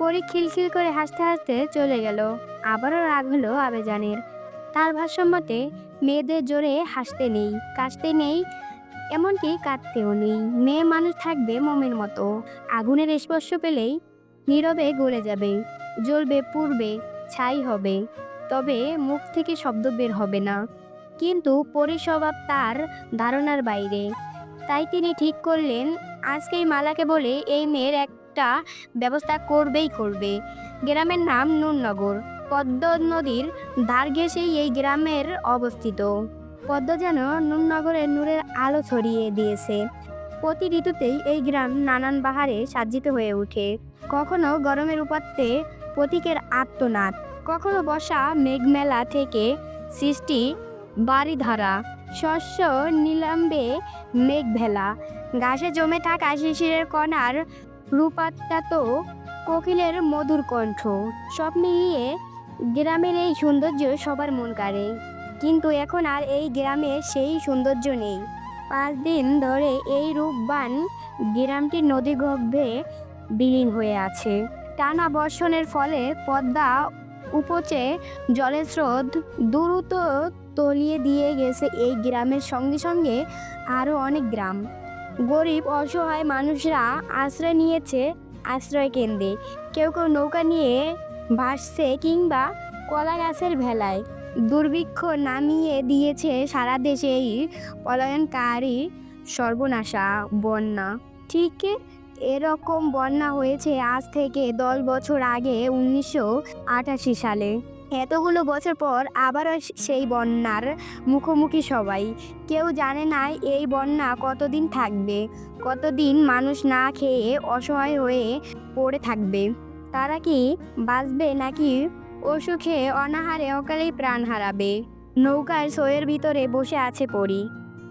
পরি খিলখিল করে হাসতে হাসতে চলে গেল। আবারও রাগ হলো আবেজানের। তার ভাষ্যমতে মেয়েদের জোরে হাসতে নেই কাশতে নেই, এমনকি কাঁদতেও নেই। মেয়ে মানুষ থাকবে মোমের মতো। আগুনের স্পর্শ পেলেই নীরবে গলে যাবে, জ্বলবে পূর্বে ছাই হবে। তবে মুখ থেকে শব্দ বের হবে না। কিন্তু পরিস্বভাব তার ধারণার বাইরে। তাই তিনি ঠিক করলেন, আজকেই মালাকে বলে এই মেয়ের একটা ব্যবস্থা করবেই করবে। গ্রামের নাম নুরনগর। পদ্ম নদীর ধার ঘেঁষেই এই গ্রামের অবস্থিত। পদ্ম যেন নুরনগরের নূরের আলো ছড়িয়ে দিয়েছে। প্রতি ঋতুতেই এই গ্রাম নানান বাহারে সাজ্জিত হয়ে ওঠে। কখনো গরমের উপাত্তে প্রতীকের আত্মনাদ কখনো বসা মেঘমেলা থেকে সৃষ্টি বাড়িধারা শস্য নিলাম্বে মেঘভেলা, ঘাসে জমে থাকা শিশিরের কণার রূপাত্তা তো কোকিলের মধুর কণ্ঠ। সব মিলিয়ে গ্রামের এই সৌন্দর্য সবার মন কাড়ে। কিন্তু এখন আর এই গ্রামে সেই সৌন্দর্য নেই। পাঁচ দিন ধরে এই রূপবান গ্রামটি নদীগর্ভে বিলীন হয়ে আছে। টানা বর্ষণের ফলে পদ্মা উপচে জলের স্রোত দ্রুত তলিয়ে দিয়ে গেছে এই গ্রামের সঙ্গে সঙ্গে আরও অনেক গ্রাম। গরিব, অসহায় মানুষরা আশ্রয় নিয়েছে আশ্রয় কেন্দ্রে কেউ কেউ নৌকা নিয়ে ভাসছে কিংবা কলা গাছের ভেলায়। দুর্ভিক্ষ নামিয়ে দিয়েছে সারা দেশে এই পলায়নকারী সর্বনাশা বন্যা। ঠিক এরকম বন্যা হয়েছে আজ থেকে দশ বছর আগে উনিশশো আটাশি সালে। এতগুলো বছর পর আবারও সেই বন্যার মুখোমুখি সবাই। কেউ জানে না এই বন্যা কতদিন থাকবে, কতদিন মানুষ না খেয়ে অসহায় হয়ে পড়ে থাকবে। তারা কি বাঁচবে নাকি অসুখে অনাহারে অকালেই প্রাণ হারাবে? নৌকার সইয়ের ভিতরে বসে আছে পরি।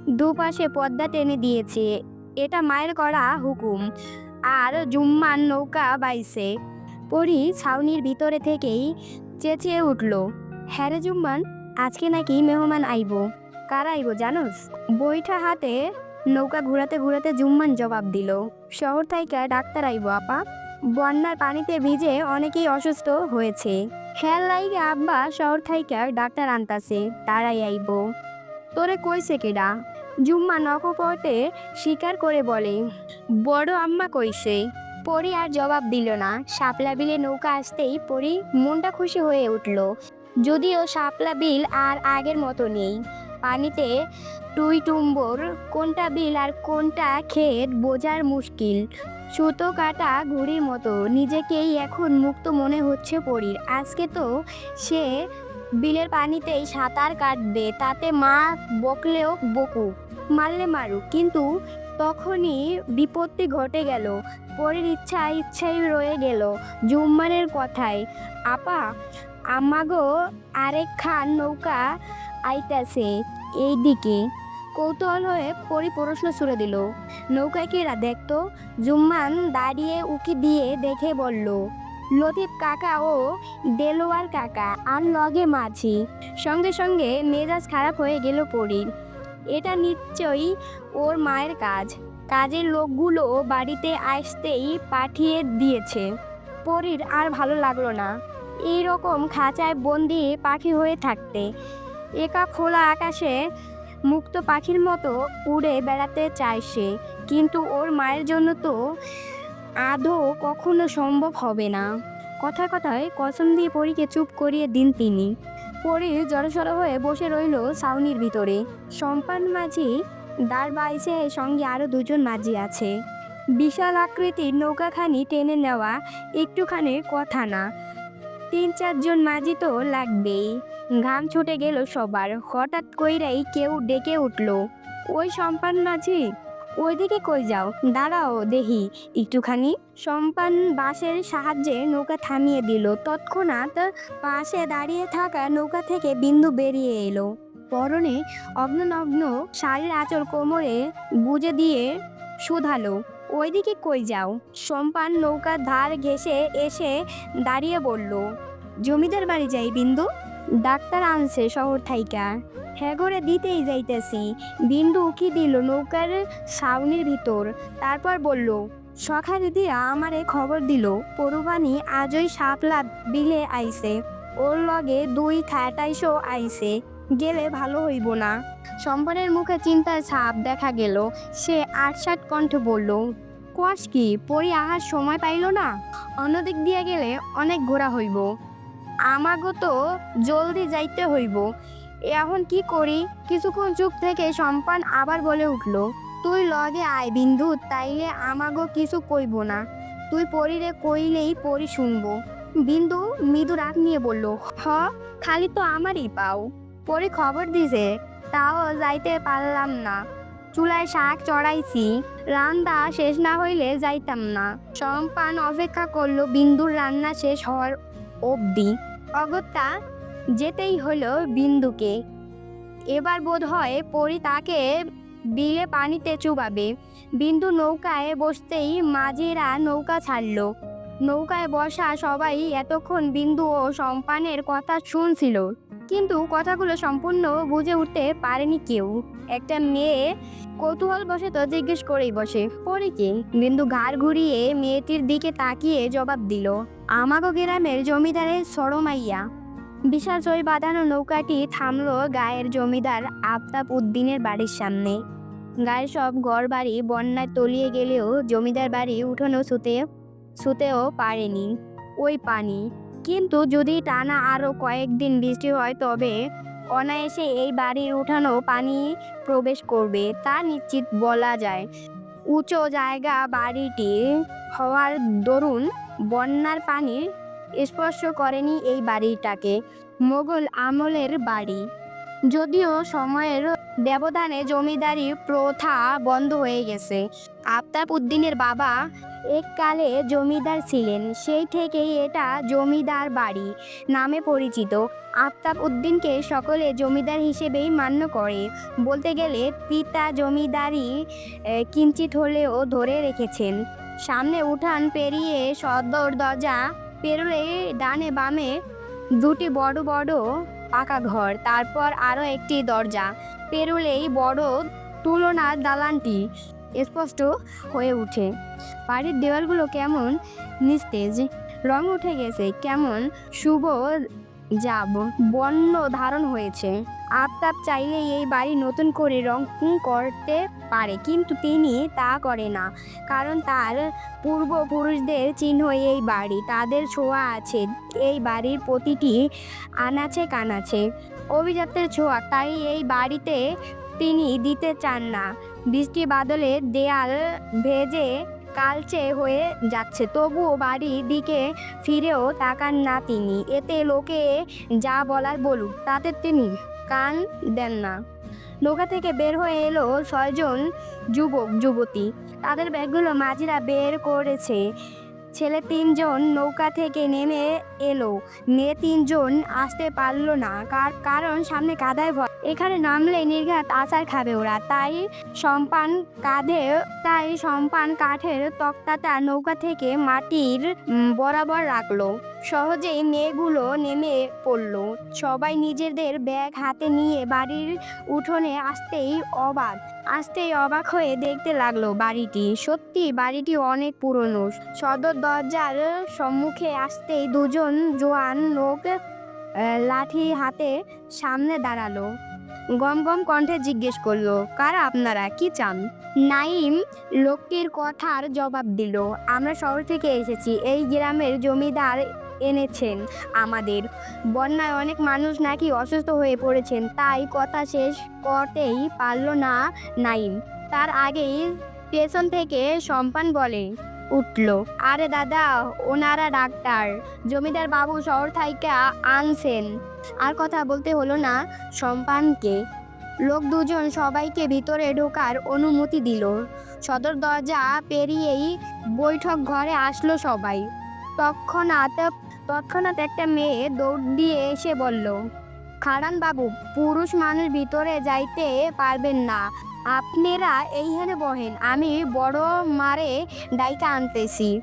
দুপাশে পদ্মা টেনে দিয়েছে। এটা মায়ের করা হুকুম। আর জুম্মান নৌকা বাইছে। পরি ছাউনির ভিতরে থেকেই চেঁচিয়ে উঠল হ্যাঁ রে জুম্মান, আজকে নাকি মেহমান আইব। কারা আইব জানোস? বইটা হাতে নৌকা ঘুরাতে ঘুরাতে জুম্মান জবাব দিল, শহর থেকে ডাক্তার আইব, আপা। বন্যার পানিতে ভিজে অনেকেই অসুস্থ হয়েছে। খেয়াল লাইগে আব্বা শহর থাইকা ডাক্তার আনতাছে, তারাই আইব। তোরে কইছে কেডা? জুম্মা নকপটে স্বীকার করে বলে, বড় আম্মা কইছে। পরি আর জবাব দিল না। শাপলা বিলে নৌকা আসতেই পরি মনটা খুশি হয়ে উঠল। যদিও শাপলা বিল আর আগের মতো নেই। পানিতে টুই টুম্বর কোনটা বিল আর কোনটা ক্ষেত বোঝার মুশকিল। সুতো কাটা ঘুড়ির মতো নিজেকেই এখন মুক্ত মনে হচ্ছে পরীর। আজকে তো সে বিলের পানিতেই সাঁতার কাটবে, তাতে মা বকলেও বকুক, মারলে মারুক। কিন্তু তখনই বিপত্তি ঘটে গেল। পরের ইচ্ছা ইচ্ছাই রয়ে গেল জুম্মানের কথায়। আপা, আমাগো আরেক খান নৌকা আইতাছে এই দিকে কৌতূহল হয়ে পরি প্রশ্ন ছুড়ে দিল, নৌকায় কেরা দেখতো? জুম্মান দাঁড়িয়ে উকি দিয়ে দেখে বলল, লতিফ কাকা ও দেলোয়ার কাকা, আর লগে মাঝি। সঙ্গে সঙ্গে মেজাজ খারাপ হয়ে গেল পরির। এটা নিশ্চয়ই ওর মায়ের কাজ। কাজের লোকগুলো বাড়িতে আসতেই পাঠিয়ে দিয়েছে। পরীর আর ভালো লাগল না। এই রকম খাঁচায় বন্দি পাখি হয়ে থাকতে, একা খোলা আকাশে মুক্ত পাখির মতো উড়ে বেড়াতে চায় সে। কিন্তু ওর মায়ের জন্য তো আদৌ কখনো সম্ভব হবে না। কথায় কথায় কসম দিয়ে পরীকে চুপ করিয়ে দিন তিনি। পরি জড়সড় হয়ে বসে রইল ছাউনির ভিতরে। সম্পান মাঝি দাঁড় বাইছে সঙ্গে আরও দুজন মাঝি আছে। বিশাল আকৃতির নৌকাখানি টেনে নেওয়া একটুখানি কথা না। তিন চারজন মাঝি তো লাগবেই। ঘাম ছুটে গেল সবার। হঠাৎ কইরাই কেউ ডেকে উঠল, ওই সম্পান মাঝি, ওইদিকে কই যাও? দাঁড়াও দেহি একটুখানি সম্পান বাঁশের সাহায্যে নৌকা থামিয়ে দিল। তৎক্ষণাৎ পাশে দাঁড়িয়ে থাকা নৌকা থেকে বিন্দু বেরিয়ে এলো। পরনে অগ্ননগ্ন শাড়ির আঁচল কোমরে গুজে দিয়ে শুধালো, ওইদিকে কই যাও? সম্পান নৌকার ধার ঘেসে এসে দাঁড়িয়ে বলল, জমিদার বাড়ি যাই বিন্দু? ডাক্তার আনছে শহর থাইকা। হ্যাঁ করে দিতেই যাইতেছি। বিন্দু উকি দিল নৌকার ছাউনির ভিতর, তারপর বলল সকালে দিয়া আমারে খবর দিল পরুবানি আজই সাপলা বিলে আইছে, ওর লগে দুই খ্যাটাইশো আইছে। গেলে ভালো হইব না। সম্পনের মুখে চিন্তার ছাপ দেখা গেল। সে আটসাট কণ্ঠ বলল, কোয়াস কি পরি আহার সময় পাইল না? অন্যদিক দিয়ে গেলে অনেক ঘোরা হইব। আমাগো তো জলদি যাইতে হইব। এখন কি করি? কিছুক্ষণ চুপ থেকে সম্পান আবার বলে উঠল, তুই লগে আয় বিন্দু, তাইলে আমাগো কিছু কইব না। তুই পরিরে কইলেই পরি শুনব। বিন্দু মৃদু রাগ নিয়ে বলল, হ, খালি তো আমারই পাও। পরি খবর দিছে, তাও যাইতে পারলাম না। চুলায় শাক চড়াইছি, রান্না শেষ না হইলে যাইতাম না। সম্পান অপেক্ষা করল বিন্দুর রান্না শেষ হওয়ার অবধি। অগত্যা যেতেই হলো বিন্দুকে। এবার বোধ হয় পরি তাকে বিলে পানিতে চুবাবে। বিন্দু নৌকায় বসতেই মাঝিরা নৌকা ছাড়লো। নৌকায় বসা সবাই এতক্ষণ বিন্দু ও সম্পানের কথা শুনছিল। কিন্তু কথাগুলো সম্পূর্ণ বুঝে উঠতে পারেনি কেউ। একটা মেয়ে কৌতূহল বসে তো জিজ্ঞেস করেই বসে। পরে কি? বিন্দু ঘাড় ঘুরিয়ে মেয়েটির দিকে তাকিয়ে জবাব দিল, আমাগো গ্রামের জমিদারের সরমাইয়া। বিশাল চই বাঁধানো নৌকাটি থামলো গায়ের জমিদার আফতাব উদ্দিনের বাড়ির সামনে। গায়ের সব ঘর বাড়ি বন্যায় তলিয়ে গেলেও জমিদার বাড়ি উঠোনো শুতে, শুতেও পারেনি। ওই পানি কিন্তু যদি টানা আরও কয়েকদিন বৃষ্টি হয়, তবে অনায়াসে এই বাড়ির উঠানো পানি প্রবেশ করবে, তা নিশ্চিত বলা যায়। উঁচু জায়গা বাড়িটি হওয়ার দরুন বন্যার পানি স্পর্শ করেনি এই বাড়িটাকে, মোগল আমলের বাড়ি। যদিও সময়ের ব্যবধানে জমিদারি প্রথা বন্ধ হয়ে গেছে। আফতাব উদ্দিনের বাবা এককালে জমিদার ছিলেন, সেই থেকেই এটা জমিদার বাড়ি নামে পরিচিত। আফতাব উদ্দিনকে সকলে জমিদার হিসেবেই মান্য করে। বলতে গেলে পিতা জমিদারি কিঞ্চিত হলেও ধরে রেখেছেন। সামনে উঠান পেরিয়ে সদর দরজা পেরোলে ডানে বামে দুটি বড় বড় পাকা ঘর, তারপর আরও একটি দরজা। পেরুলেই বড় তুলনার দালানটি স্পষ্ট হয়ে উঠে বাড়ির দেওয়ালগুলো কেমন নিস্তেজ? রং উঠে গেছে, কেমন শুভ যাব বন্য ধারণ হয়েছে। আফতাব চাইলে এই বাড়ি নতুন করে রং করতে পারে, কিন্তু তিনি তা করে না। কারণ তার পূর্বপুরুষদের চিহ্ন এই বাড়ি, তাদের ছোঁয়া আছে। এই বাড়ির প্রতিটি আনাচে কানাচে। অভিজাতের ছোঁয়া, তাই এই বাড়িতে তিনি দিতে চান না। বৃষ্টি বাদলে দেয়াল ভেজে কালচে হয়ে যাচ্ছে। তবুও বাড়ির দিকে ফিরেও তাকান না তিনি। এতে লোকে যা বলার বলুক, তাতে তিনি কান দেন না। নৌকা থেকে বের হয়ে এলো ছয়জন যুবক যুবতী। তাদের ব্যাগগুলো মাঝিরা বের করেছে। ছেলে তিনজন নৌকা থেকে নেমে এলো। মেয়ে তিনজন আসতে পারল না, কার কারণ সামনে কাদায় ভয় এখানে নামলে নির্ঘাত আচার খাবে ওরা। তাই সম্পান কাঁধে তাই সম্পান কাঠের তক্তাটা নৌকা থেকে মাটির বরাবর রাখল। সহজেই মেয়েগুলো নেমে পড়ল। সবাই নিজেদের ব্যাগ হাতে নিয়ে বাড়ির উঠোনে আসতেই অবাক। আসতেই অবাক হয়ে দেখতে লাগল বাড়িটি। সত্যি বাড়িটি অনেক পুরনো। সদর দরজার সম্মুখে আসতেই দুজন জোয়ান লোক লাঠি হাতে সামনে দাঁড়াল। গম গম কণ্ঠে জিজ্ঞেস করল, কারা আপনারা? কি চান? নাইম লোকটির কথার জবাব দিল, আমরা শহর থেকে এসেছি, এই গ্রামের জমিদার এনেছেন আমাদের। বন্যায় অনেক মানুষ নাকি অসুস্থ হয়ে পড়েছেন, তাই কথা শেষ করতেই পারল না নাইম তার আগেই স্টেশন থেকে সম্পান বলে উঠল। আরে দাদা, ওনারা ডাক্তার। জমিদার বাবু শহর থেকে আনছেন। আর কথা বলতে হলো না সম্পানকে লোক দুজন সবাইকে ভিতরে ঢোকার অনুমতি দিল। সদর দরজা পেরিয়েই বৈঠক ঘরে আসলো সবাই। তৎক্ষণাৎ তৎক্ষণাৎ একটা মেয়ে দৌড় দিয়ে এসে বলল, খাড়ান বাবু, পুরুষ মানুষ ভিতরে যাইতে পারবেন না। আপনারা এইখানে বহেন আমি বড় মারে ডাইকা আনতেছি।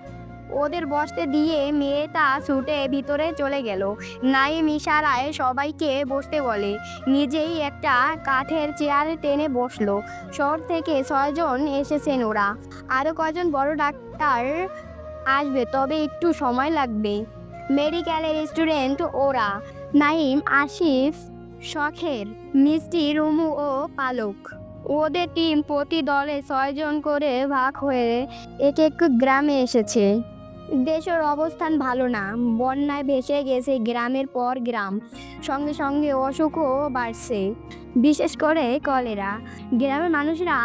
ওদের বসতে দিয়ে মেয়েটা ছুটে ভিতরে চলে গেল। নাইম ইশারায় সবাইকে বসতে বলে। নিজেই একটা কাঠের চেয়ারে টেনে বসল। শহর থেকে ছয়জন এসেছেন ওরা। আরও কজন বড় ডাক্তার আসবে, তবে একটু সময় লাগবে। মেডিকেলের স্টুডেন্ট ওরা। নাইম, আসিফ, শখের, মিষ্টি, রুমু ও পালক। ওদের টিম প্রতি দলে ছয়জন করে ভাগ হয়ে এক এক গ্রামে এসেছে। দেশের অবস্থান ভালো না। বন্যায় ভেসে গেছে গ্রামের পর গ্রাম। সঙ্গে সঙ্গে অসুখও বাড়ছে। বিশেষ করে কলেরা। গ্রামের মানুষরা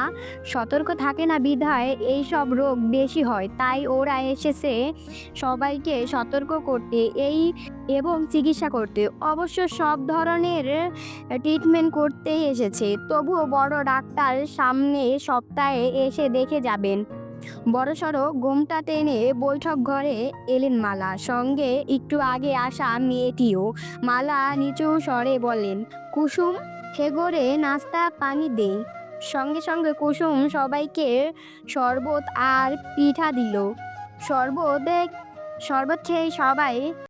সতর্ক থাকে না বিধায় এই সব রোগ বেশি হয়, তাই ওরা এসেছে সবাইকে সতর্ক করতে এই এবং চিকিৎসা করতে। অবশ্য সব ধরনের ট্রিটমেন্ট করতেই এসেছে, তবুও বড় ডাক্তার সামনে সপ্তাহে এসে দেখে যাবেন। বড়সড় গোমটা টেনে বৈঠক ঘরে এলেন মালা, সঙ্গে একটু আগে আসা মেয়েটিও। মালা নিচু স্বরে বলেন, কুসুম হেগরে নাস্তা, পানি দেই। সঙ্গে সঙ্গে কুসুম সবাইকে শরবত আর পিঠা দিল। শরবত শরবত খেয়ে সবাই